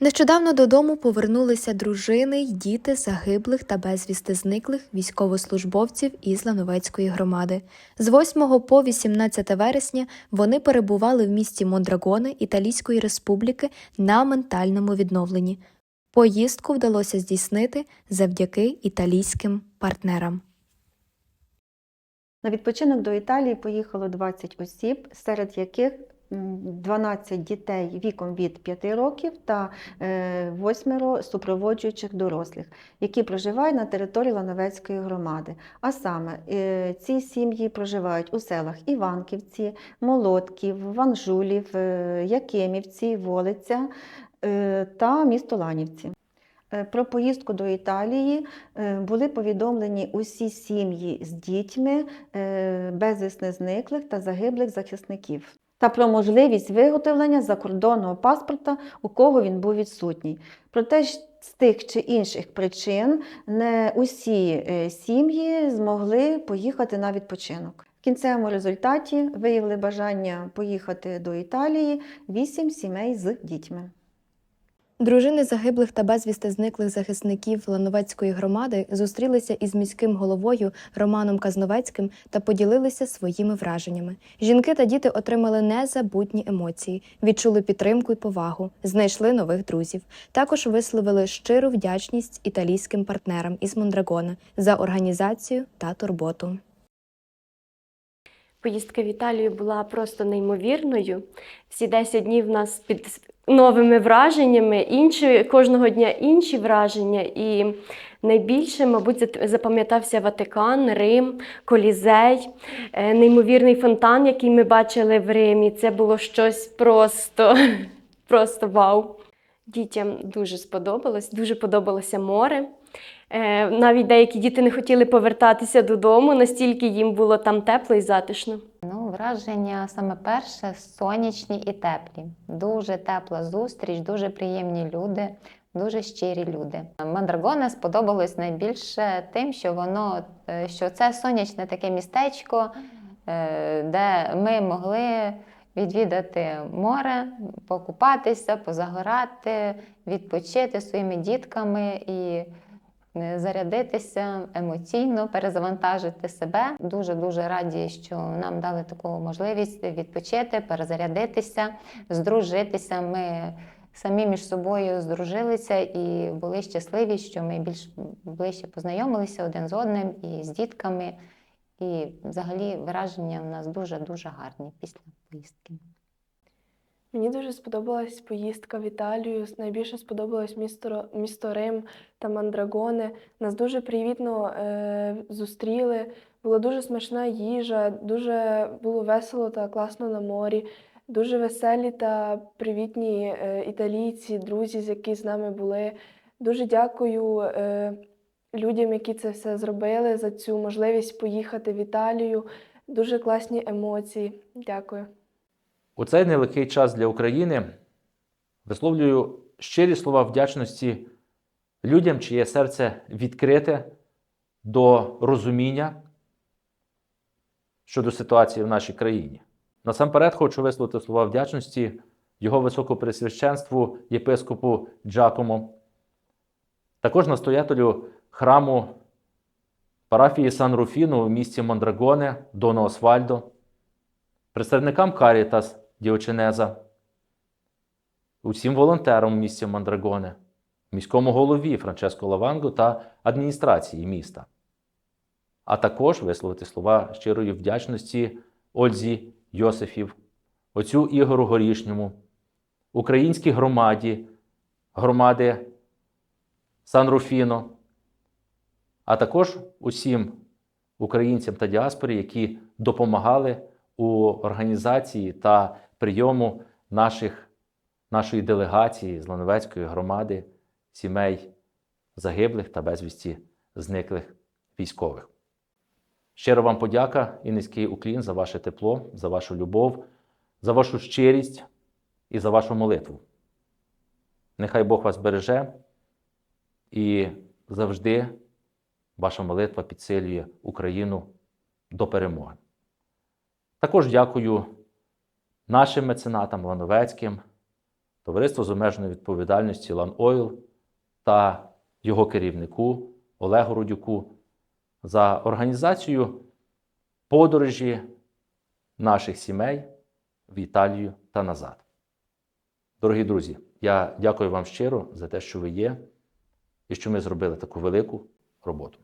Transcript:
Нещодавно додому повернулися дружини й діти загиблих та безвісти зниклих військовослужбовців із Лановецької громади. З 8 по 18 вересня вони перебували в місті Мондрагоне Італійської Республіки на ментальному відновленні. Поїздку вдалося здійснити завдяки італійським партнерам. На відпочинок до Італії поїхало 20 осіб, серед яких 12 дітей віком від 5 років та е, восьмеро супроводжуючих дорослих, які проживають на території Лановецької громади. А саме е, ці сім'ї проживають у селах Іванківці, Молотків, Ванжулів, е, Якимівці, Волиця е, та місто Ланівці. Е, Про поїздку до Італії е, були повідомлені усі сім'ї з дітьми е, безвісно зниклих та загиблих захисників та про можливість виготовлення закордонного паспорта, у кого він був відсутній. Проте з тих чи інших причин не усі е, сім'ї змогли поїхати на відпочинок. В кінцевому результаті виявили бажання поїхати до Італії вісім сімей з дітьми. Дружини загиблих та безвісти зниклих захисників Лановецької громади зустрілися із міським головою Романом Казновецьким та поділилися своїми враженнями. Жінки та діти отримали незабутні емоції, відчули підтримку і повагу, знайшли нових друзів. Також висловили щиру вдячність італійським партнерам із Мондрагона за організацію та турботу. Поїздка в Італію була просто неймовірною. Всі 10 днів нас під новими враженнями, інші, кожного дня інші враження. І найбільше, мабуть, запам'ятався Ватикан, Рим, Колізей, е, неймовірний фонтан, який ми бачили в Римі. Це було щось просто, просто вау. Дітям дуже сподобалось, дуже подобалося море. Е, Навіть деякі діти не хотіли повертатися додому, настільки їм було там тепло і затишно. Враження саме перше сонячні і теплі. Дуже тепла зустріч, дуже приємні люди, дуже щирі люди. Мандрагоне сподобалось найбільше тим, що воно е, що це сонячне таке містечко, е, де ми могли відвідати море, покупатися, позагорати, відпочити своїми дітками і зарядитися емоційно, перезавантажити себе. Дуже дуже раді, що нам дали таку можливість відпочити, перезарядитися, здружитися. Ми самі між собою здружилися і були щасливі, що ми більш ближче познайомилися один з одним і з дітками. І взагалі враження в нас дуже дуже гарні після поїздки. Мені дуже сподобалась поїздка в Італію. Найбільше сподобалось місто, місто Рим та Мандрагоне. Нас дуже привітно е, зустріли. Була дуже смачна їжа, дуже було весело та класно на морі. Дуже веселі та привітні е, італійці, друзі, з які з нами були. Дуже дякую е, людям, які це все зробили, за цю можливість поїхати в Італію. Дуже класні емоції. Дякую. У цей нелегкий час для України висловлюю щирі слова вдячності людям, чиє серце відкрите до розуміння щодо ситуації в нашій країні. Насамперед хочу висловити слова вдячності його високопресвященству єпископу Джакому, також настоятелю храму парафії Сан Руфіно в місті Мондрагоне Доно Освальдо, представникам Карітас Діоченеза, усім волонтерам у місті Мандрагоне, міському голові Франческо Лаванго та адміністрації міста, а також висловити слова щирої вдячності Ользі Йосифів, отцю Ігору Горішньому, українській громаді, громади Сан Руфіно, а також усім українцям та діаспорі, які допомагали у організації та прийому наших, нашої делегації з Лановецької громади, сімей загиблих та безвісті зниклих військових. Щиро вам подяка і низький уклін за ваше тепло, за вашу любов, за вашу щирість і за вашу молитву. Нехай Бог вас береже і завжди ваша молитва підсилює Україну до перемоги. Також дякую нашим меценатам Лановецьким товариство з обмеженою відповідальністю Лан Ойл та його керівнику Олегу Рудюку за організацію подорожі наших сімей в Італію та назад. Дорогі друзі, я дякую вам щиро за те, що ви є, і що ми зробили таку велику роботу.